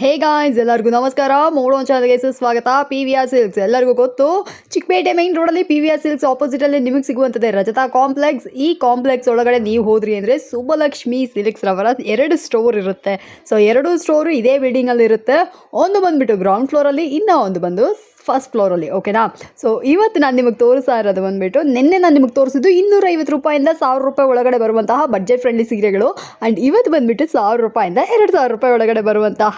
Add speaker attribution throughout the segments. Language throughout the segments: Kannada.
Speaker 1: ಹೇ ಗಾಯ್ಸ್ ಎಲ್ಲರಿಗೂ ನಮಸ್ಕಾರ. ಮೋಡೋ ಚಾನಲ್ಗೆ ಸುಸ್ವಾಗತ. ಪಿ ವಿ ಆರ್ ಸಿಲ್ಕ್ಸ್ ಎಲ್ಲರಿಗೂ ಗೊತ್ತು. ಚಿಕ್ಕಪೇಟೆ ಮೈನ್ ರೋಡಲ್ಲಿ ಪಿ ವಿ ಆರ್ ಸಿಲ್ಕ್ಸ್ ಆಪೋಸಿಟಲ್ಲಿ ನಿಮಗೆ ಸಿಗುವಂಥದ್ದೇ ರಜತಾ ಕಾಂಪ್ಲೆಕ್ಸ್ ಈ ಕಾಂಪ್ಲೆಕ್ಸ್ ಒಳಗಡೆ ನೀವು ಹೋದ್ರಿ ಅಂದರೆ ಸುಬ್ಬಲಕ್ಷ್ಮಿ ಸಿಲ್ಕ್ಸ್ ರವರ ಎರಡು ಸ್ಟೋರ್ ಇರುತ್ತೆ. ಸೊ ಎರಡು ಸ್ಟೋರು ಇದೇ ಬಿಲ್ಡಿಂಗಲ್ಲಿ ಇರುತ್ತೆ. ಒಂದು ಬಂದುಬಿಟ್ಟು ಗ್ರೌಂಡ್ ಫ್ಲೋರಲ್ಲಿ ಇನ್ನೂ ಒಂದು ಬಂದು ಫಸ್ಟ್ ಫ್ಲೋರಲ್ಲಿ ಓಕೆನಾ ಸೊ ಇವತ್ತು ನಾನು ನಿಮಗೆ ತೋರಿಸ್ತಾ ಇರೋದು ಬಂದುಬಿಟ್ಟು, ನಿನ್ನೆ ನಾನು ನಿಮಗೆ ತೋರಿಸಿದ್ದು ಇನ್ನೂರೈವತ್ತು ರೂಪಾಯಿಂದ ಸಾವಿರ ರೂಪಾಯಿ ಒಳಗಡೆ ಬರುವಂತಹ ಬಜೆಟ್ ಫ್ರೆಂಡ್ಲಿ ಸೀರೆಗಳು. ಆ್ಯಂಡ್ ಇವತ್ತು ಬಂದುಬಿಟ್ಟು ಸಾವಿರ ರೂಪಾಯಿಂದ ಎರಡು ಸಾವಿರ ರೂಪಾಯಿ ಒಳಗಡೆ ಬರುವಂತಹ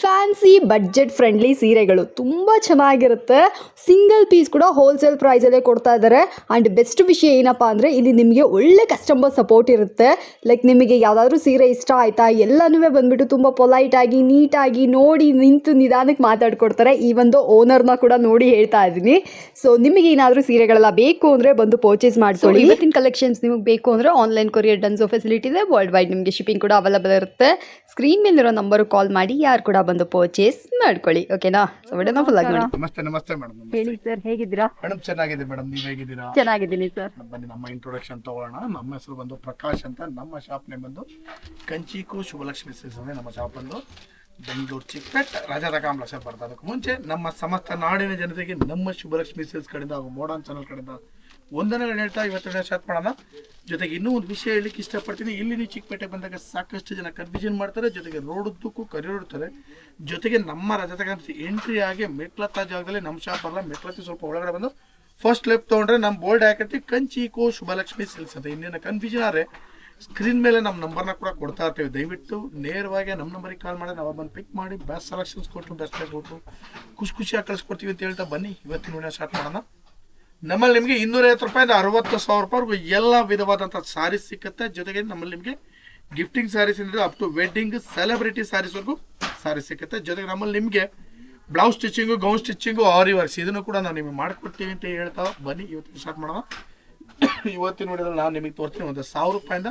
Speaker 1: ಫ್ಯಾನ್ಸಿ ಬಜೆಟ್ ಫ್ರೆಂಡ್ಲಿ ಸೀರೆಗಳು. ತುಂಬ ಚೆನ್ನಾಗಿರುತ್ತೆ. ಸಿಂಗಲ್ ಪೀಸ್ ಕೂಡ ಹೋಲ್ಸೇಲ್ ಪ್ರೈಸಲ್ಲೇ ಕೊಡ್ತಾ ಇದ್ದಾರೆ ಆ್ಯಂಡ್ ಬೆಸ್ಟ್ ವಿಷಯ ಏನಪ್ಪ ಅಂದರೆ, ಇಲ್ಲಿ ನಿಮಗೆ ಒಳ್ಳೆ ಕಸ್ಟಮರ್ ಸಪೋರ್ಟ್ ಇರುತ್ತೆ. ಲೈಕ್ ನಿಮಗೆ ಯಾವುದಾದ್ರೂ ಸೀರೆ ಇಷ್ಟ ಆಯಿತಾ ಎಲ್ಲನೂ ಬಂದುಬಿಟ್ಟು ತುಂಬ ಪೊಲೈಟಾಗಿ ನೀಟಾಗಿ ನೋಡಿ ನಿಂತು ನಿಧಾನಕ್ಕೆ ಮಾತಾಡ್ಕೊಡ್ತಾರೆ ಈ ಒಂದು ಓನರ್ನ ಕೂಡ ನೋಡಿ ಹೇಳ್ತಾ ಇದ್ದೀನಿ. ಸೊ ನಿಮಗೆ ಏನಾದರೂ ಸೀರೆಗಳೆಲ್ಲ ಬೇಕು ಅಂದರೆ ಬಂದು ಪರ್ಚೇಸ್ ಮಾಡ್ಕೊಳ್ಳಿ ಇವತ್ತಿನ ಕಲೆಕ್ಷನ್ಸ್ ನಿಮಗೆ ಬೇಕು ಅಂದರೆ ಆನ್ಲೈನ್ ಕೊರಿಯರ್ ಡನ್ಸೋ ಫೆಸಿಲಿಟಿ ಇದೆ. ವರ್ಲ್ಡ್ ವೈಡ್ ನಿಮಗೆ ಶಿಪ್ಪಿಂಗ್ ಕೂಡ ಅವೈಲೇಬಲ್ ಇರುತ್ತೆ. ಸ್ಕ್ರೀನ್ ಮೇಲಿರೋ ನಂಬರು ಕಾಲ್ ಮಾಡಿ ಯಾರು ಕೂಡ ಬಂದು ಪರ್ಚೇಸ್ ಮಾಡ್ಕೊಳ್ಳಿ. ಓಕೆನಾ ಸೊ ವಿಡಿಯೋನ ಫುಲ್ ಆಗಿ ನೋಡಿ.
Speaker 2: ನಮಸ್ತೆ ನಮಸ್ತೆ ಮೇಡಮ್
Speaker 1: ಹೇಳಿ ಸರ್ ಹೇಗಿದ್ದೀರಾ?
Speaker 2: ಮೇಡಮ್ ಚೆನ್ನಾಗಿದೆ ಮೇಡಮ್ ನೀವು ಹೇಗಿದ್ದೀರಾ?
Speaker 1: ಚೆನ್ನಾಗಿದ್ದೀನಿ ಸರ್
Speaker 2: ಬನ್ನಿ ನಮ್ಮ ಇಂಟ್ರೊಡಕ್ಷನ್ ತಗೊಳ್ಳೋಣ. ನಮ್ಮ ಹೆಸರು ಬಂದು ಪ್ರಕಾಶ್ ಅಂತ. ನಮ್ಮ ಶಾಪ್ ನೇಮ್ ಬಂದು ಕಂಚಿಕು ಶುಭಲಕ್ಷ್ಮಿ ಸಿಲ್ಸ್ ನಮ್ಮ ಶಾಪ್ ಬಂದು. ಬೆಂಗಳೂರು ಚಿಕ್ಕಪೇಟ್ ರಾಜಾದ ಕಾಂಪ್ಲೆಕ್ಸ್ ಬರ್ತಾ ಅದಕ್ಕೆ ಮುಂಚೆ ನಮ್ಮ ಸಮಸ್ತ ನಾಡಿನ ಜನತೆಗೆ ನಮ್ಮ ಶುಭಲಕ್ಷ್ಮಿ ಸೇಲ್ಸ್ ಕಡೆಯಿಂದ ಹಾಗೂ ಮೋಡನ್ ಚಾನಲ್ ಕಡೆಯಿಂದ ವಂದನೆಗಳು ಹೇಳ್ತಾ ಇವತ್ತೆರಡನೇ ಸ್ಟಾರ್ಟ್ ಮಾಡೋಣ. ಜೊತೆಗೆ ಇನ್ನೂ ಒಂದು ವಿಷಯ ಹೇಳಲಿಕ್ಕೆ ಇಷ್ಟಪಡ್ತೀನಿ. ಇಲ್ಲಿ ನೀವು ಚಿಕ್ಕಪೇಟೆ ಬಂದಾಗ ಸಾಕಷ್ಟು ಜನ ಕನ್ಫ್ಯೂಷನ್ ಮಾಡ್ತಾರೆ. ಜೊತೆಗೆ ರೋಡ್ ಉದ್ದಕ್ಕೂ ಕರೆಯೋಡ್ತಾರೆ ಜೊತೆಗೆ ನಮ್ಮ ರಜತ ಎಂಟ್ರಿ ಆಗಿ ಮೆಟ್ಲತ್ತ ಜಾಗದಲ್ಲಿ ನಮ್ಮ ಶಾಪ್ ಅಲ್ಲ, ಮೆಟ್ಲತ್ತಿ ಸ್ವಲ್ಪ ಒಳಗಡೆ ಬಂದು ಫಸ್ಟ್ ಲೆಫ್ಟ್ ತೊಗೊಂಡ್ರೆ ನಮ್ಮ board Kanchi co Shubhalakshmi silks ಅಂತ. ಇನ್ನೇನು ಕನ್ಫ್ಯೂಷನ್ ಆದ್ರೆ ಸ್ಕ್ರೀನ್ ಮೇಲೆ ನಮ್ಮ ನಂಬರ್ನ ಕೂಡ ಕೊಡ್ತಾ ಇರ್ತೀವಿ. ದಯವಿಟ್ಟು ನೇರವಾಗಿ ನಮ್ಮ ನಂಬರಿಗೆ ಕಾಲ್ ಮಾಡಿ ನಾವು ಬಂದು ಪಿಕ್ ಮಾಡಿ ಬೆಸ್ಟ್ ಸೆಲೆಕ್ಷನ್ಸ್ ಕೊಟ್ಟು ಬೆಸ್ಟ್ ಪ್ಲೇಸ್ ಕೊಟ್ಟು ಖುಷಿ ಖುಷಿಯಾಗಿ ಕಳಿಸ್ಕೊಡ್ತೀವಿ ಅಂತ ಹೇಳ್ತಾ ಬನ್ನಿ. ಇವತ್ತಿನ ವಿಡಿಯೋ ಸ್ಟಾರ್ಟ್ ಮಾಡೋಣ. ನಮ್ಮಲ್ಲಿ ನಿಮಗೆ ಇನ್ನೂರೈವತ್ತು ರೂಪಾಯಿಂದ ಅರವತ್ತು ಸಾವಿರ ರೂಪಾಯಿವರೆಗೂ ಎಲ್ಲ ವಿಧವಾದಂಥ ಸಾರೀಸ್ ಸಿಕ್ಕತ್ತೆ. ಜೊತೆಗೆ ನಮ್ಮಲ್ಲಿ ನಿಮಗೆ ಗಿಫ್ಟಿಂಗ್ ಸ್ಯಾರೀಸ್ ಅಂದರೆ ಅಪ್ ಟು ವೆಡ್ಡಿಂಗ್ ಸೆಲೆಬ್ರಿಟಿ ಸ್ಯಾರೀಸ್ವರೆಗೂ ಸ್ಯಾರೀಸ್ ಸಿಕ್ಕುತ್ತೆ. ಜೊತೆಗೆ ನಮ್ಮಲ್ಲಿ ನಿಮಗೆ blouse stitching gown stitching aari works ಇದನ್ನು ಕೂಡ ನಾವು ನಿಮಗೆ ಮಾಡಿಕೊಡ್ತೀವಿ ಅಂತ ಹೇಳ್ತಾ ಬನ್ನಿ. ಇವತ್ತು ಸ್ಟಾರ್ಟ್ ಮಾಡೋಣ. ಇವತ್ತಿನ ವಿಡಿಯೋದಲ್ಲಿ ನಾನು ನಿಮಗೆ ತೋರಿಸ್ತೀನಿ ಒಂದು ಸಾವಿರ ರೂಪಾಯಿಂದ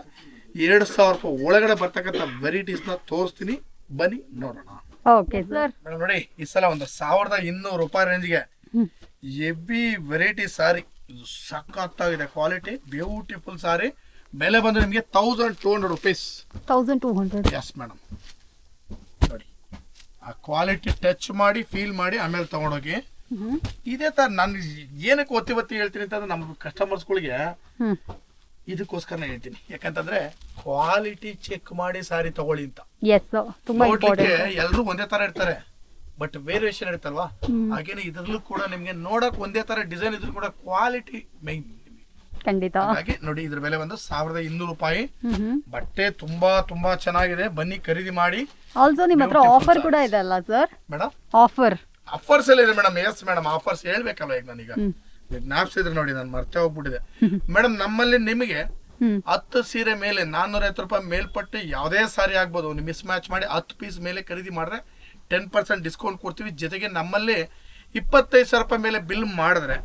Speaker 2: ಎರಡು ಸಾವಿರ ರೂಪಾಯಿ ಒಳಗಡೆ ಬರ್ತಕ್ಕಂಥ ವೆರೈಟೀಸ್ನ ತೋರಿಸ್ತೀನಿ. ಬನ್ನಿ ನೋಡೋಣ.
Speaker 1: Okay sir.
Speaker 2: ನೋಡಿ ಈ ಸಲ ಒಂದು ಸಾವಿರದ ಇನ್ನೂರು ರೂಪಾಯಿ ರೇಂಜ್ಗೆ ಎಬ್ಬಿ ವೆರೈಟಿ ಸಾರಿ. ಇದು ಸಖತ್ತಾಗಿದೆ ಕ್ವಾಲಿಟಿ ಬ್ಯೂಟಿಫುಲ್ ಸಾರಿ. ಬೆಲೆ ಬಂದ್ರೆ ನಿಮಗೆ thousand two hundred rupees
Speaker 1: thousand two hundred
Speaker 2: yes madam ನೋಡಿ ಆ ಕ್ವಾಲಿಟಿ ಟಚ್ ಮಾಡಿ ಫೀಲ್ ಮಾಡಿ ಆಮೇಲೆ ತಗೊಂಡೋಗಿ ಇದೇ ತರ ನಾನು ಏನಕ್ಕೆ ಒತ್ತಿ ಒತ್ತಿ ಹೇಳ್ತೀನಿ ಅಂತಂದ್ರೆ ನಮ್ಮ ಕಸ್ಟಮರ್ಸ್ಗಳಿಗೆ
Speaker 1: ಗಳಿಗೆ
Speaker 2: ಇದಕ್ಕೋಸ್ಕರ ಹೇಳ್ತೀನಿ. ಯಾಕಂತಂದ್ರೆ ಕ್ವಾಲಿಟಿ ಚೆಕ್ ಮಾಡಿ ಸಾರಿ ತಗೊಳ್ಳಿ ಅಂತ. ನೋಡ್ಲಿಕ್ಕೆ ಎಲ್ಲರೂ ಒಂದೇ ತರ ಇರ್ತಾರೆ. ಬಟ್ ವೇರಿಯೇಷನ್ ಇರುತ್ತಲ್ವಾ? ಹಾಗೇನೆ ಇದ್ರಲ್ಲೂ ಕೂಡ ನಿಮ್ಗೆ ನೋಡಕ್ ಒಂದೇ ತರ ಡಿಸೈನ್ ಇದ್ರು ಕೂಡ ಕ್ವಾಲಿಟಿ ಮೈನ್
Speaker 1: ಖಂಡಿತ.
Speaker 2: ಹಾಗೆ ನೋಡಿ ಇದ್ರ ಬೆಲೆ ಬಂದು ಸಾವಿರದ ಇನ್ನೂರು ರೂಪಾಯಿ. ಬಟ್ಟೆ ತುಂಬಾ ತುಂಬಾ ಚೆನ್ನಾಗಿದೆ. ಬನ್ನಿ ಖರೀದಿ ಮಾಡಿ.
Speaker 1: ಆಲ್ಸೋ ನಿಮ್ಮ ಹತ್ರ ಆಫರ್ ಕೂಡ ಇದೆ ಅಲ್ಲ ಸರ್
Speaker 2: ಮೇಡಮ್
Speaker 1: ಆಫರ್
Speaker 2: ಆಫರ್ಸ್ ಎಲ್ಲ ಇದೆ ಮೇಡಮ್. Yes madam. ಆಫರ್ಸ್ ಹೇಳ್ಬೇಕಲ್ಲ ಈಗ ನಾನೀಗ? ಜ್ಞಾಪಿಸಿದ್ರೆ ನೋಡಿ ನಾನು ಮರ್ತೇ ಹೋಗ್ಬಿಟ್ಟಿದೆ. ಮೇಡಮ್ ನಮ್ಮಲ್ಲಿ ನಿಮಗೆ ಹತ್ತು ಸೀರೆ ಮೇಲೆ ನಾನ್ನೂರೈವತ್ತು ರೂಪಾಯಿ ಮೇಲ್ಪಟ್ಟು ಯಾವುದೇ ಸಾರಿ ಆಗ್ಬೋದು. ನೀವು ಮಿಸ್ ಮ್ಯಾಚ್ ಮಾಡಿ ಹತ್ತು ಪೀಸ್ ಮೇಲೆ ಖರೀದಿ ಮಾಡಿದ್ರೆ ಟೆನ್ ಪರ್ಸೆಂಟ್ ಡಿಸ್ಕೌಂಟ್ ಕೊಡ್ತೀವಿ. ಜೊತೆಗೆ ನಮ್ಮಲ್ಲಿ ಇಪ್ಪತ್ತೈದು ಸಾವಿರ ರೂಪಾಯಿ ಮೇಲೆ ಬಿಲ್ ಮಾಡಿದ್ರೆ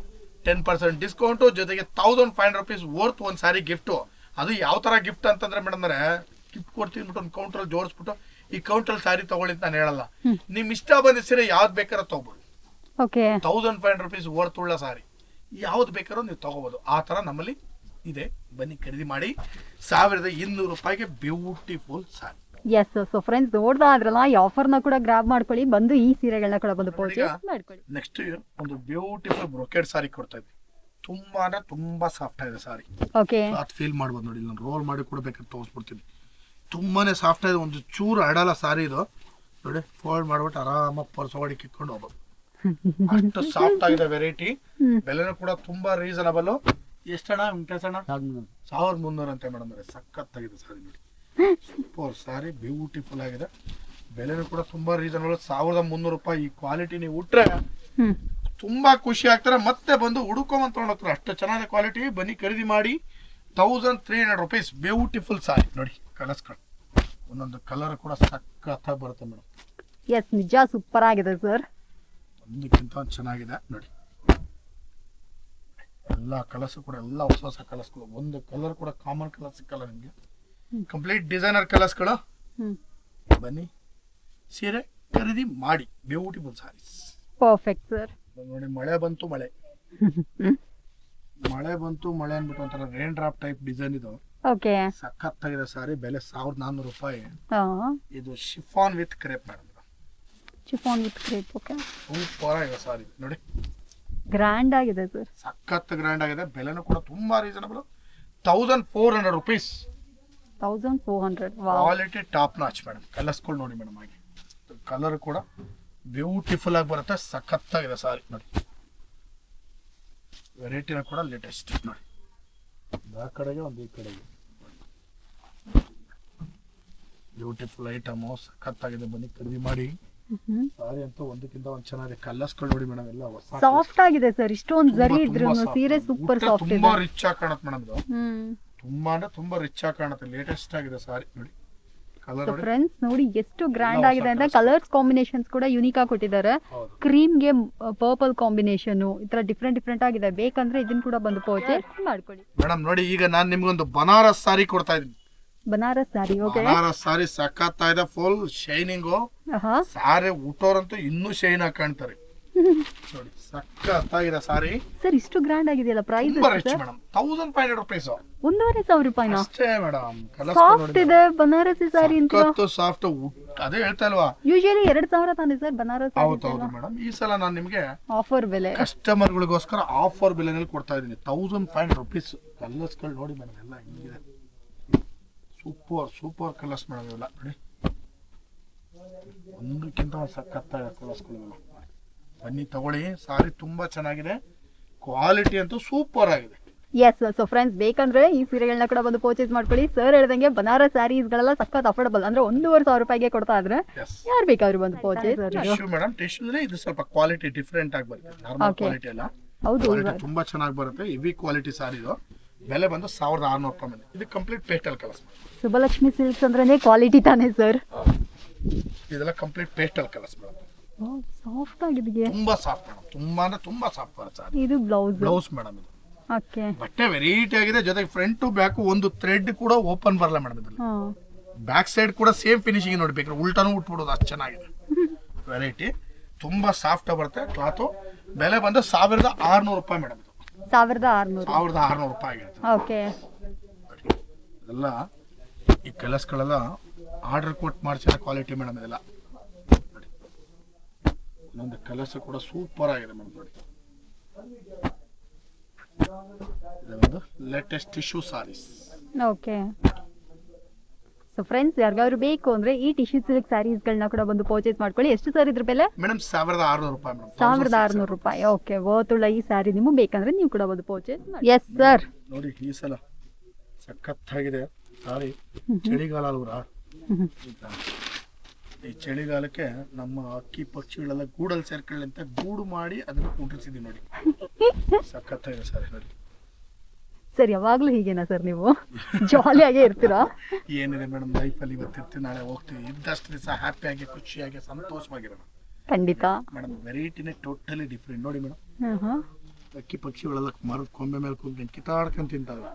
Speaker 2: ಟೆನ್ ಪರ್ಸೆಂಟ್ ಡಿಸ್ಕೌಂಟು ಜೊತೆಗೆ thousand five hundred rupees worth ಒಂದು ಸಾರಿ ಗಿಫ್ಟು ಅದು ಯಾವ ಥರ ಗಿಫ್ಟ್ ಅಂತಂದ್ರೆ ಮೇಡಮ್ ಅಂದರೆ ಗಿಫ್ಟ್ ಕೊಡ್ತೀನಿ ಬಿಟ್ಟು ಒಂದು ಕೌಂಟ್ರಲ್ಲಿ ಜೋಡಿಸ್ಬಿಟ್ಟು ಈ ಕೌಂಟರ್ ಸಾರಿ ತಗೊಳ್ಳಿ ಅಂತ ನಾನು ಹೇಳಲ್ಲ. ನಿಮ್ ಇಷ್ಟ ಬಂದ ಸೀರೆ ಯಾವ್ದು ಬೇಕಾದ್ರೂ ತಗೋಬೋದು.
Speaker 1: Okay.
Speaker 2: Thousand five hundred rupees worth ಉಳ್ಳ ಸಾರಿ ಯಾವ್ದು ಬೇಕಾದ್ರೂ ನೀವು ತಗೋಬೋದು. ಆ ಥರ ನಮ್ಮಲ್ಲಿ ಇದೆ. ಬನ್ನಿ ಖರೀದಿ ಮಾಡಿ. ಸಾವಿರದ ಇನ್ನೂರು ರೂಪಾಯಿಗೆ beautiful sari
Speaker 1: yes so friends ನೋಡ್ದಾ ಆದ್ರಲ್ಲ ಈ ಆಫರ್ನ ಕೂಡ ಗ್ರಾಬ್ ಮಾಡ್ಕೊಳ್ಳಿ. ಬಂದು ಈ ಸೀರೆಗಳನ್ನ ಕೂಡ ಬಂದು ಪರ್ಚೇಸ್ ಮಾಡ್ಕೊಳ್ಳಿ.
Speaker 2: ನೆಕ್ಸ್ಟ್ ಒಂದು ಬ್ಯೂಟಿಫುಲ್ ಬ್ರೊಕೆಟ್ ಸಾರಿ ಕೊಡ್ತಾ ಇದ್ವಿ. ತುಂಬಾ ತುಂಬಾ ಸಾಫ್ಟ್ ಆಗಿದೆ ಸಾರಿ
Speaker 1: ಓಕೆ
Speaker 2: ಅದು ಫೀಲ್ ಮಾಡ್ಬೋದು ನೋಡಿ. ನಾನು ರೋಲ್ ಮಾಡಿ ಕೂಡ ಬೇಕಾದ್ರೆ ತೋರಿಸ್ಬಿಡ್ತೀನಿ. ತುಂಬಾನೇ ಸಾಫ್ಟ್ ಆಗಿದೆ ಒಂದು ಚೂರು ಅಡಲ್ಲ ಸಾರಿ ಇದು. ನೋಡಿ ಫೋಲ್ಡ್ ಮಾಡ್ಬಿಟ್ಟು ಆರಾಮಾಗಿ ಪರ್ಸ್ ಹೊಡಿ ಕಿತ್ಕೊಂಡು ಹೋಗ್ಬೋದು. ಅಷ್ಟು ಸಾಫ್ಟ್ ಆಗಿದೆ ವೆರೈಟಿ ಬೆಲೆನೂ ಕೂಡ ತುಂಬಾ ರೀಸನಬಲ್ ಎಷ್ಟಣ್ಣ ವೆಂಕಟೇಶ್ ಅಣ್ಣ? ಸಾವಿರದ ಮುನ್ನೂರು ಅಂತೆ ಮೇಡಮ್ ಆಗಿದೆ ಸಾರಿ ನೋಡಿ. ಸೂಪರ್ ಸಾರಿ ಬ್ಯೂಟಿಫುಲ್ ಆಗಿದೆ. ಬೆಲೆನೂ ಕೂಡ ತುಂಬಾ ರೀಸನಬಲ್ ಸಾವಿರದ ಮುನ್ನೂರು ರೂಪಾಯಿ ಈ ಕ್ವಾಲಿಟಿ ನೀವು ಉಟ್ರೆ ತುಂಬಾ ಖುಷಿ ಆಗ್ತಾರೆ. ಮತ್ತೆ ಬಂದು ಹುಡುಕೊಂಬಂತ ತೊಗೊಂಡೋಗ್ತಾರೆ ಅಷ್ಟು ಚೆನ್ನಾಗಿ ಕ್ವಾಲಿಟಿ ಬನ್ನಿ ಖರೀದಿ ಮಾಡಿ. Thousand three hundred rupees beautiful sari ನೋಡಿ ಕಲರ್ಸ್ಗಳು ಒಂದೊಂದು ಕಲರ್ ಕೂಡ ಸಖತ್ತಾಗಿ ಬರುತ್ತೆ ಮೇಡಮ್.
Speaker 1: ಎಸ್ ನಿಜ ಸೂಪರ್ ಆಗಿದೆ ಸರ್
Speaker 2: ಒಂದಕ್ಕಿಂತ ಒಂದು ಚೆನ್ನಾಗಿದೆ ನೋಡಿ. ಎಲ್ಲ ಕಲರ್ಸ್ ಕೂಡ ಎಲ್ಲ ಹೊಸ ಹೊಸ ಕಲರ್ಸ್ಗಳು ಒಂದು ಕಲರ್ ಕೂಡ ಕಾಮನ್ ಕಲರ್ ಸಿಕ್ಕಲ್ಲ ನಿಮಗೆ. ಕಂಪ್ಲೀಟ್ ಡಿಸೈನರ್ ಕಲರ್ಸ್ಗಳು ಬನ್ನಿ ಸೀರೆ ಖರೀದಿ ಮಾಡಿ. ಬ್ಯೂಟಿಫುಲ್ ಸಾರೀಸ್
Speaker 1: ಪರ್ಫೆಕ್ಟ್ ಸರ್
Speaker 2: ನೋಡಿ ಮಳೆ ಬಂತು ಮಳೆ. ಮಳೆ ಬಂತು ಮಳೆ ಅಂದ್ಬಿಟ್ಟು ಒಂಥರ ರೈನ್ ಡ್ರಾಪ್ ಟೈಪ್ ಡಿಸೈನ್ ಇದು.
Speaker 1: ಓಕೆ
Speaker 2: ಸಖತ್ತಾಗಿದೆ ಸಾರಿ ಬೆಲೆ ಸಾವಿರದ ನಾನ್ನೂರು ರೂಪಾಯಿ ಇದು chiffon with crepe madam
Speaker 3: chiffon with crepe okay
Speaker 2: super ಆಗಿದೆ ಸಾರಿ ನೋಡಿ.
Speaker 3: ಗ್ರ್ಯಾಂಡ್ ಆಗಿದೆ ಸರ್
Speaker 2: ಸಖತ್ ಗ್ರ್ಯಾಂಡ್ ಆಗಿದೆ ಬೆಲೆನೂ ಕೂಡ ತುಂಬಾ reasonable thousand four hundred rupees
Speaker 3: thousand four hundred
Speaker 2: quality top notch madam ಕಲರ್ಸ್ಗಳು ನೋಡಿ ಮೇಡಮ್ ಹಾಗೆ. ಕಲರ್ ಕೂಡ ಬ್ಯೂಟಿಫುಲ್ ಆಗಿ ಬರುತ್ತೆ ಸಖತ್ತಾಗಿದೆ ಸಾರಿ ನೋಡಿ. ವೆರೈಟಿನ ಕೂಡ ಲೇಟೆಸ್ಟ್ ನೋಡಿ. ಆ ಕಡೆಗೆ ಒಂದು ಈ ಕಡೆಗೆ. ಬ್ಯೂಟಿಫುಲ್ ಐಟಮು ಸಖತ್ತಾಗಿದೆ. ಬನ್ನಿ ಖರೀದಿ ಮಾಡಿ. ಸಾರಿ ಅಂತೂ ಒಂದಕ್ಕಿಂತ ಒಂದು ಚೆನ್ನಾಗಿದೆ. ಕಲ್ಲರ್ಸ್ಗಳು ನೋಡಿ ಮೇಡಮ್ ಎಲ್ಲ ಹೊಸ
Speaker 3: ಸಾಫ್ಟ್ ಆಗಿದೆ ಸರ್ ಇಷ್ಟೊಂದು ಜರಿ ಇದ್ರು. ಸೀರೆ ಸೂಪರ್ ಸಾಫ್ಟ್
Speaker 2: ತುಂಬಾ ರಿಚ್ ಆಗಿ ಕಾಣುತ್ತೆ ಮೇಡಮ್ ಇದು. ತುಂಬಾ ಅಂದ್ರೆ ತುಂಬಾ ರಿಚ್ ಆಗಿ ಕಾಣುತ್ತೆ. ಲೇಟೆಸ್ಟ್ ಆಗಿದೆ ಸಾರಿ ನೋಡಿ.
Speaker 3: ಫ್ರೆಂಡ್ಸ್ ನೋಡಿ. ಎಷ್ಟು ಗ್ರ್ಯಾಂಡ್ ಆಗಿದೆ ಅಂದ್ರೆ ಕಲರ್ಸ್ ಕಾಂಬಿನೇಷನ್ಸ್ ಕೂಡ ಯುನೀಕ್ ಆಗಿ ಕೊಟ್ಟಿದ್ದಾರೆ.
Speaker 2: ಕ್ರೀಮ್
Speaker 3: ಕ್ರೀಮ್ಗೆ ಪರ್ಪಲ್ ಕಾಂಬಿನೇಷನ್ ಈ ತರ ಡಿಫ್ರೆಂಟ್ ಡಿಫ್ರೆಂಟ್ ಆಗಿದೆ. ಬೇಕಂದ್ರೆ ಇದನ್ನ ಕೂಡ ಬಂದು ಪರ್ಚೇಸ್ ಮಾಡ್ಕೊಳ್ಳಿ.
Speaker 2: ಮೇಡಮ್ ನೋಡಿ ಈಗ ನಾನು ನಿಮ್ಗೊಂದು ಬನಾರಸ್ ಸಾರಿ ಕೊಡ್ತಾ ಇದ್ದೀನಿ.
Speaker 3: ಬನಾರಸ್ ಸಾರಿ ಓಕೆ
Speaker 2: ಬನಾರಸ್ ಸಾರಿ ಸಕ್ಕತ್ತಾ ಇದೆ ಫುಲ್ ಶೈನಿಂಗು
Speaker 3: ಹಾ.
Speaker 2: ಸಾರಿ ಉಟ್ಟೋರಂತೂ ಇನ್ನೂ ಶೈನ್ ಆಗಿ ಕಾಣ್ತಾರೆ. ನೋಡಿ ಸಖತ್ತಾಗಿದೆ ಸಾರಿ.
Speaker 3: ಸರ್ ಇಷ್ಟು ಗ್ರ್ಯಾಂಡ್ ಆಗಿದೆಯಲ್ಲ ಪ್ರೈಸ್
Speaker 2: ತುಂಬಾ rich madam thousand five hundred rupees
Speaker 3: ಒಂದೂವರೆ ಸಾವಿರ ರೂಪಾಯಿನ?
Speaker 2: ಅಷ್ಟೇ ಮೇಡಮ್
Speaker 3: ಸಾಫ್ಟ್ ಇದೆ ಬನಾರಸಿ ಸಾರಿ ಅಂತ
Speaker 2: ಸಖತ್ತು ಸಾಫ್ಟ್ ಅದೇ ಹೇಳ್ತಾ ಇಲ್ವಾ?
Speaker 3: ಯೂಶುವಲಿ ಎರಡ್ ಸಾವಿರ ತಾನೆ ಸರ್ ಬನಾರಸ್
Speaker 2: ಹೌದು ಹೌದು ಮೇಡಮ್ ಈ ಸಲ ನಾನು ನಿಮಗೆ
Speaker 3: ಆಫರ್ ಬೆಲೆ.
Speaker 2: ಕಸ್ಟಮರ್ಗಳಿಗೋಸ್ಕರ ಆಫರ್ ಬೆಲೆನಲ್ಲಿ ಕೊಡ್ತಾ ಇದ್ದೀನಿ. ತೌಸಂಡ್ ಫೈವ್ ಹಂಡ್ರೆಡ್ ರುಪೀಸ್ ಕಲರ್ಸ್ಗಳು ನೋಡಿ ಮೇಡಮ್ ಎಲ್ಲ ಹಿಂಗಿದೆ. ಸೂಪರ್ ಸೂಪರ್ ಕಲರ್ಸ್ ಮೇಡಮ್ ಇವೆಲ್ಲ. ನೋಡಿ. ಒಂದಕ್ಕಿಂತ ಸಖತ್ತಾಗಿದೆ ಕಲರ್ಸ್ಗಳು ಕಲರ್ಸ್ಗಳು ಬನ್ನಿ ತಗೊಳ್ಳಿ. ಸಾರಿ ತುಂಬಾ ಚೆನ್ನಾಗಿದೆ. ಕ್ವಾಲಿಟಿ ಅಂತೂ ಸೂಪರ್ ಆಗಿದೆ.
Speaker 3: ಎಸ್ ಸೊ ಫ್ರೆಂಡ್ಸ್ ಬೇಕಂದ್ರೆ ಈ ಸೀರೆಗಳನ್ನ ಕೂಡ ಬಂದು ಪರ್ಚೇಸ್ ಮಾಡ್ಕೊಳ್ಳಿ. ಸರ್ ಹೇಳ್ದಂಗೆ ಬನಾರಸ್ ಸ್ಯಾರೀಸ್ಗಳೆಲ್ಲ ಸಖತ್ ಅಫೋರ್ಡಬಲ್ ಅಂದ್ರೆ ಒಂದೂವರೆ ಸಾವಿರ ರೂಪಾಯಿಗೆ ಕೊಡ್ತಾ ಇದ್ರೆ ಯಾರು ಬೇಕಾದ್ರೂ ಬಂದು ಪರ್ಚೇಸ್
Speaker 2: ಮೇಡಮ್ ಟಿಶ್ಯೂಲಿ ಇದು ಸ್ವಲ್ಪ ಕ್ವಾಲಿಟಿ ಡಿಫ್ರೆಂಟ್ ಆಗಿ ಬರುತ್ತೆ. ನಾರ್ಮಲ್ ಕ್ವಾಲಿಟಿ ಅಲ್ಲ.
Speaker 3: ಹೌದು
Speaker 2: ತುಂಬಾ ಚೆನ್ನಾಗಿ ಬರುತ್ತೆ. ಹೆವಿ ಕ್ವಾಲಿಟಿ ಸಾರಿ ಇದು. ಬೆಲೆ ಬಂದು ಸಾವಿರದ ಆರ್ನೂರು ರೂಪಾಯಿ ಇದು complete pastel colours
Speaker 3: Subbalakshmi silks ಅಂದ್ರೆ ಕ್ವಾಲಿಟಿ ತಾನೇ ಸರ್
Speaker 2: ಇದೆಲ್ಲ complete pastel colours madam
Speaker 3: soft ಆಗಿದೆ
Speaker 2: ತುಂಬಾ ಸಾಫ್ಟ್ ಮೇಡಮ್. ತುಂಬಾ ಅಂದ್ರೆ ತುಂಬಾ ಸಾಫ್ಟ್ ಬರುತ್ತೆ ಸಾರಿ
Speaker 3: ಇದು ಬ್ಲೌಸ್
Speaker 2: ಬ್ಲೌಸ್ ಮೇಡಮ್ ಇದು.
Speaker 3: ಓಕೆ.
Speaker 2: ಬಟ್ಟೆ ವೆರೈಟಿ ಆಗಿದೆ. ಜೊತೆಗೆ ಫ್ರಂಟ್ ಟು ಬ್ಯಾಕ್ ಒಂದು ಥ್ರೆಡ್ ಕೂಡ ಓಪನ್ ಬರಲ್ಲ ಮೇಡಮ್ ಇದರಲ್ಲಿ.
Speaker 3: ಹಾ.
Speaker 2: ಬ್ಯಾಕ್ ಸೈಡ್ ಕೂಡ ಸೇಮ್ ಫಿನಿಶಿಂಗ್ ನೋಡ್ಬೇಕು. ಉಲ್ಟಾನು ಉಟ್ಬಿಡೋದು ಅಷ್ಟು ಚೆನ್ನಾಗಿದೆ. ವೆರೈಟಿ ತುಂಬಾ ಸಾಫ್ಟ್ ಬರುತ್ತೆ ಕ್ಲಾತು ಬೆಲೆ ಬಂದು ಸಾವಿರದ ಆರ್ನೂರು ರೂಪಾಯಿ ಮೇಡಮ್ ಇದು.
Speaker 3: ಸಾವಿರದ ಆರ್ನೂರು.
Speaker 2: ಸಾವಿರದ ಆರ್ನೂರು ರೂಪಾಯಿ ಆಗಿರುತ್ತೆ.
Speaker 3: ಓಕೆ.
Speaker 2: ಇದೆಲ್ಲ ಈ ಕೆಲಸಗಳೆಲ್ಲ ಆರ್ಡರ್ ಕೊಟ್ಟು ಮಾಡಿಸಿದ ಕ್ವಾಲಿಟಿ ಮೇಡಮ್ ಇದೆಲ್ಲ. ಒಂದೊಂದು ಕೆಲಸ ಕೂಡ ಸೂಪರ್ ಆಗಿದೆ ಮೇಡಮ್ ನೋಡಿ. ಇದೊಂದು latest tissue saris
Speaker 3: okay so friends ಯಾರಿಗಾದ್ರು ಬೇಕು ಅಂದ್ರೆ ಈ ಟಿಶ್ಯೂ ಸಿಲ್ಕ್ ಸ್ಯಾರೀಸ್ಗಳನ್ನ ಕೂಡ ಬಂದು ಪರ್ಚೇಸ್ ಮಾಡ್ಕೊಳ್ಳಿ. ಎಷ್ಟು ಸರ್ ಇದ್ರ ಬೆಲೆ?
Speaker 2: ಮೇಡಮ್ ಸಾವಿರದ ಆರ್ನೂರು ರೂಪಾಯಿ ಮೇಡಮ್.
Speaker 3: ಸಾವಿರದ ಆರ್ನೂರು ರೂಪಾಯಿ. ಓಕೆ ಓತುಳ್ಳ ಈ ಸ್ಯಾರಿ ನಿಮಗೆ ಬೇಕಂದ್ರೆ ನೀವು ಕೂಡ ಬಂದು ಪರ್ಚೇಸ್ ಎಸ್ ಸರ್
Speaker 2: ನೋಡಿ ಈ ಸಲ ಸಖತ್ತಾಗಿದೆ. ಸಾರಿ ಚಳಿಗಾಲ ಅಲ್ವರ ಈ ಚಳಿಗಾಲಕ್ಕೆ ನಮ್ಮ ಅಕ್ಕಿ ಪಕ್ಷಿಗಳೆಲ್ಲ ಗೂಡಲ್ಲಿ ಸೇರ್ಕೊಳ್ಳಿ ಅಂತ ಗೂಡು ಮಾಡಿ ಅದನ್ನ ಕುಂಡ್ರಿಸಿದೀವಿ ನೋಡಿ. ಸಖತ್ತಾಗಿದೆ ಸರ್ ನೋಡಿ
Speaker 3: ಸರ್ ಯಾವಾಗ್ಲೂ ಹೀಗೇನಾ ಸರ್ ನೀವು? ಜಾಲಿಯಾಗೇ ಇರ್ತೀರಾ?
Speaker 2: ಏನಿದೆ ಮೇಡಮ್ ಲೈಫಲ್ಲಿ ಇವತ್ತಿರ್ತೀವಿ ನಾಳೆ ಹೋಗ್ತೀವಿ. ಇದ್ದಷ್ಟು ದಿವಸ ಹ್ಯಾಪಿಯಾಗಿ ಖುಷಿಯಾಗಿ ಸಂತೋಷವಾಗಿರೋಣ.
Speaker 3: ಖಂಡಿತ.
Speaker 2: ಮೇಡಮ್ ವೆರೈಟಿನೇ ಟೋಟಲಿ ಡಿಫ್ರೆಂಟ್ ನೋಡಿ ಮೇಡಮ್. ಅಕ್ಕಿ ಪಕ್ಷಿಗಳೆಲ್ಲ ಮರದ ಕೊಂಬೆ ಮೇಲೆ ಕುಂತ್ಕೊಂಡು ಕಿತಾಡ್ಕೊಂಡು ತಿಂತಾವೆ.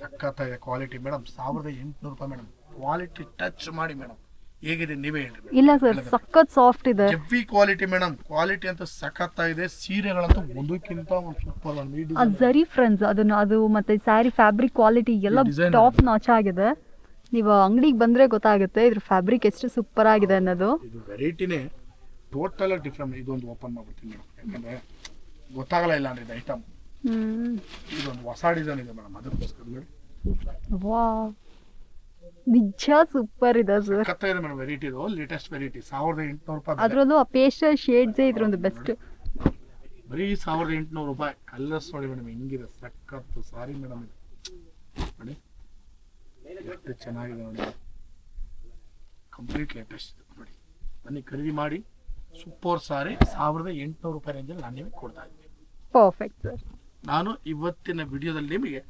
Speaker 2: ಸಖತ್ತಾಗಿದೆ ಕ್ವಾಲಿಟಿ ಮೇಡಮ್ ಸಾವಿರದ ಎಂಟುನೂರು ರೂಪಾಯಿ ಮೇಡಮ್. ಕ್ವಾಲಿಟಿ ಟಚ್ ಮಾಡಿ ಮೇಡಮ್. ಹೇಗಿದೆ ನೀವೇ ಹೇಳಿ
Speaker 3: ಇಲ್ಲ ಸರ್ ಸಖತ್ ಸಾಫ್ಟ್ ಇದೆ.
Speaker 2: ಹೆವಿ ಕ್ವಾಲಿಟಿ ಮೇಡಮ್ ಕ್ವಾಲಿಟಿ ಅಂತ ಸಖತ್ತಾಗಿದೆ. ಸೀರೆಗಳಂತೂ ಒಂದಕ್ಕಿಂತ ಒಂದು ಸೂಪರ್
Speaker 3: ಆ ಜರಿ ಫ್ರೆಂಡ್ಸ್ ಅದನ್ನ ಅದು ಮತ್ತೆ ಸ್ಯಾರಿ ಫ್ಯಾಬ್ರಿಕ್ ಕ್ವಾಲಿಟಿ ಎಲ್ಲ ಟಾಪ್ ನಾಚ್ ಆಗಿದೆ. ನೀವು ಅಂಗಡಿಗೆ ಬಂದ್ರೆ ಗೊತ್ತಾಗುತ್ತೆ ಇದ್ರ ಫ್ಯಾಬ್ರಿಕ್ ಎಷ್ಟು ಸೂಪರ್ ಆಗಿದೆ ಅನ್ನೋದು.
Speaker 2: ಇದು ವೆರೈಟಿನೇ ಟೋಟಲ್ ಡಿಫ್ರೆಂಟ್ ಇದೊಂದು ಓಪನ್ ಮಾಡ್ಬಿಡ್ತೀನಿ ಮೇಡಮ್ ಯಾಕಂದ್ರೆ ಗೊತ್ತಾಗಲ್ಲ ಇಲ್ಲ ಅಂದ್ರೆ ಇದು ಐಟಮ್ ಇದೊಂದು ಹೊಸ ಡಿಸೈನ್ ಇದೆ ಮೇಡಮ್ ಅದಕ್ಕೋಸ್ಕರ ನೋಡಿ
Speaker 3: ವಾ ನಿಜ ಸೂಪರ್ ಇದೆ ಸರ್
Speaker 2: ಸಖತ್ತಾಗಿದೆ ಮೇಡಮ್ ವೆರೈಟಿ ಇದು. Latest variety. ಸಾವಿರದ ಎಂಟುನೂರು ರೂಪಾಯಿ ಬೆಲೆ.
Speaker 3: ಅದ್ರಲ್ಲೂ ಆ ಪೇಸ್ಟಲ್ ಶೇಡ್ಸೇ ಇದ್ರೊಂದು ಬೆಸ್ಟ್
Speaker 2: ಬರೀ ಸಾವಿರದ ಎಂಟುನೂರು ರೂಪಾಯಿ. ಕಲರ್ಸ್ ನೋಡಿ ಮೇಡಮ್ ಹೆಂಗಿದೆ? ಸಕ್ಕತ್ತು ಸಾರಿ ಮೇಡಮ್ ಇದು. ನೋಡಿ. ಎಷ್ಟು ಚೆನ್ನಾಗಿದೆ ನೋಡಿ. ಕಂಪ್ಲೀಟ್ ಲೇಟೆಸ್ಟ್ ನೋಡಿ. ಬನ್ನಿ ಖರೀದಿ ಮಾಡಿ. ಸೂಪರ್ ಸಾರಿ. ಸಾವಿರದ ಎಂಟುನೂರು ರೂಪಾಯಿ ರೇಂಜಲ್ಲಿ ನಾನು ನಿಮಗೆ ಕೊಡ್ತಾ ಇದ್ದೀನಿ.
Speaker 3: ಪರ್ಫೆಕ್ಟ್ ಸರ್
Speaker 2: ನಾನು ಇವತ್ತಿನ ವಿಡಿಯೋದಲ್ಲಿ ನಿಮಗೆ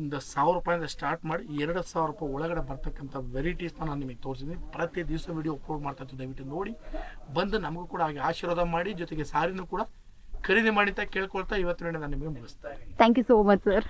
Speaker 2: ಒಂದು ಸಾವಿರ ರೂಪಾಯಿಂದ ಸ್ಟಾರ್ಟ್ ಮಾಡಿ ಎರಡು ಸಾವಿರ ರೂಪಾಯಿ ಒಳಗಡೆ ಬರ್ತಕ್ಕಂಥ ವೆರೈಟೀಸ್ನ ನಾನು ನಿಮಗೆ ತೋರಿಸಿದ್ದೀನಿ. ಪ್ರತಿ ದಿವಸ ವಿಡಿಯೋ ಅಪ್ಲೋಡ್ ಮಾಡ್ತಾ ದಯವಿಟ್ಟು ನೋಡಿ. ಬಂದು ನಮಗೂ ಕೂಡ ಹಾಗೆ ಆಶೀರ್ವಾದ ಮಾಡಿ, ಜೊತೆಗೆ ಸಾರಿನೂ ಕೂಡ ಖರೀದಿ ಮಾಡಿ ಅಂತ ಕೇಳ್ಕೊಳ್ತಾ ಇವತ್ತಿನ ನಾನು ನಿಮಗೆ ಮುಗಿಸ್ತಾ ಇದ್ದೀನಿ.
Speaker 3: Thank you so much sir